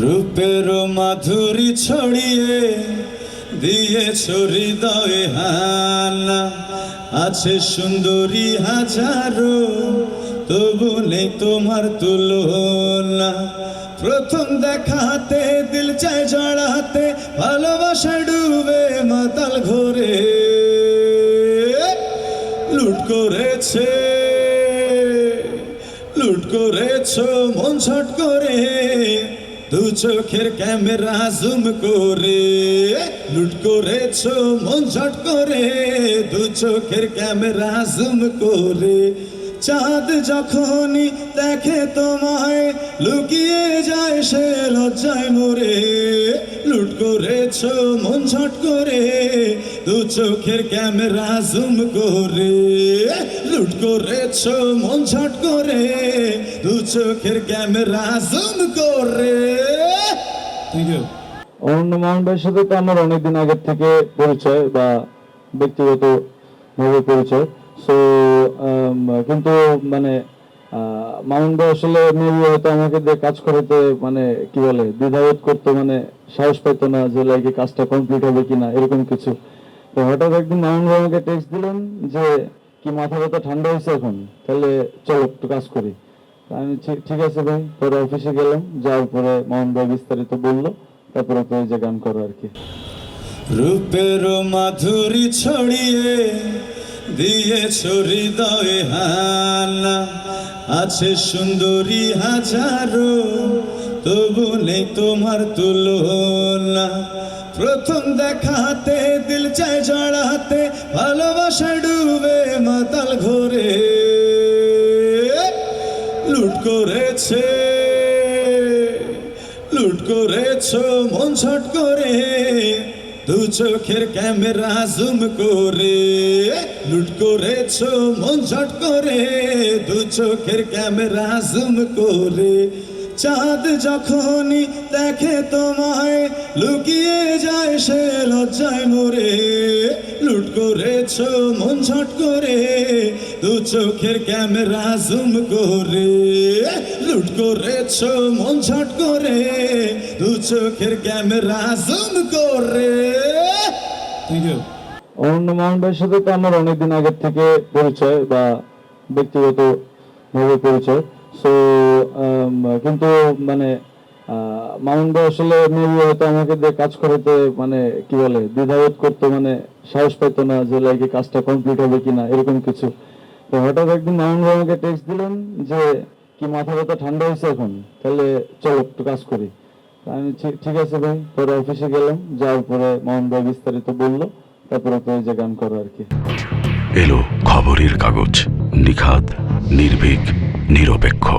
রূপের মাধুরী ছড়িয়ে দিয়েছ হৃদয়ে হানা। আছে সুন্দরী হাজারো, তবু নেই তোমার তুলনা। প্রথম দেখাতে দিল চায় জড়াতে, ভালোবাসা ডুবে মাতাল ঘরে। লুট করেছে, লুট করেছ, মন ছট করে। দু চোখের ক্যামেরা জুম করে, লুট করেছ, মন ঝট করে। দু চোখের ক্যামেরা জুম করে। চাঁদ যখনই দেখে তোমায়, লুকিয়ে যায় সে লজ্জায় মরে। করেছ, মন ছট করে দু চোখের ক্যামেরা জুম করে। লুট করেছ, মন ছট করে দু চোখের ক্যামেরা জুম করে। থ্যাংক ইউ অরণ্য ভাইয়ের সাথে তো আমার অনেকদিন আগের থেকে পরিচয় বা ব্যক্তিগত ভাবে পরিচয়। সো কিন্তু মানে মামুন ভাই আসলে মেবি হয়তো আমাকে দিয়ে কাজ করাতে মানে কি বলে, দ্বিধাবোধ করতো মানে সাহস পেতো না যে লাইক কাজটা কমপ্লিট হবে কিনা, এরকম কিছু। তো হঠাৎ একদিন মামুন আমাকে টেক্সট দিলেন যে, কি মাথা ব্যথা ঠান্ডা হয়েছে এখন? তাহলে চলো একটু কাজ করি। আমি ঠিক- আছে ভাই, পরে অফিসে গেলাম, যাওয়ার পরে মোহন ভাই বিস্তারিত বলল, তারপরে এই যে গান করো আর কি। রূপের মাধুরী ছড়িয়ে দিয়ে দিয়েছ হৃদয়ে হানা, আছে সুন্দরী হাজারো তবু নেই তোমার তুলনা। প্রথম দেখাতে, দিল চায় জড়াতে, ভালোবাসা ডুবে মাতাল ঘরে। লুট করেছে, লুট করেছ, মন ছট করে। দু চোখের ক্যামেরা জুম করে। লুট করেছ, মন ছট করে। দু চোখের ক্যামেরা জুম করে। চাঁদ যখনই দেখে তোমায়, লুকিয়ে যায় সে লজ্জায় মরে লুট করেছ, মন ছট করে, দু চোখের ক্যামেরা জুম করে। লুট করেছ, মন ছট করে, দু চোখের ক্যামেরা জুম করে। থ্যাংক অরণ্য সাথে তো আমার অনেকদিন আগের থেকে পরিচয় বা ব্যক্তিগত ভাবে পরিচয়। সো কিন্তু মানে ভাই আসলে মেবি হয়তো আমাকে দিয়ে কাজ করাতে মানে কি বলে দ্বিধাবোধ করতো মানে সাহস পেতো না যে লাইক কাজটা কমপ্লিট হবে কিনা, এরকম কিছু। তো হঠাৎ একদিন ভাই আমাকে টেক্সট দিলেন যে, কি মাথা ব্যথা ঠান্ডা হয়েছে এখন? তাহলে চলো, একটু কাজ করি। আমি ঠিক- আছে ভাই, পরে অফিসে গেলাম, যাওয়ার পরে মোহন ভাই বিস্তারিত বলল, তারপরে তো যে গান করো আর কি। এলো খবরের কাগজ নিখাত নির্ভীক, নিরপেক্ষ।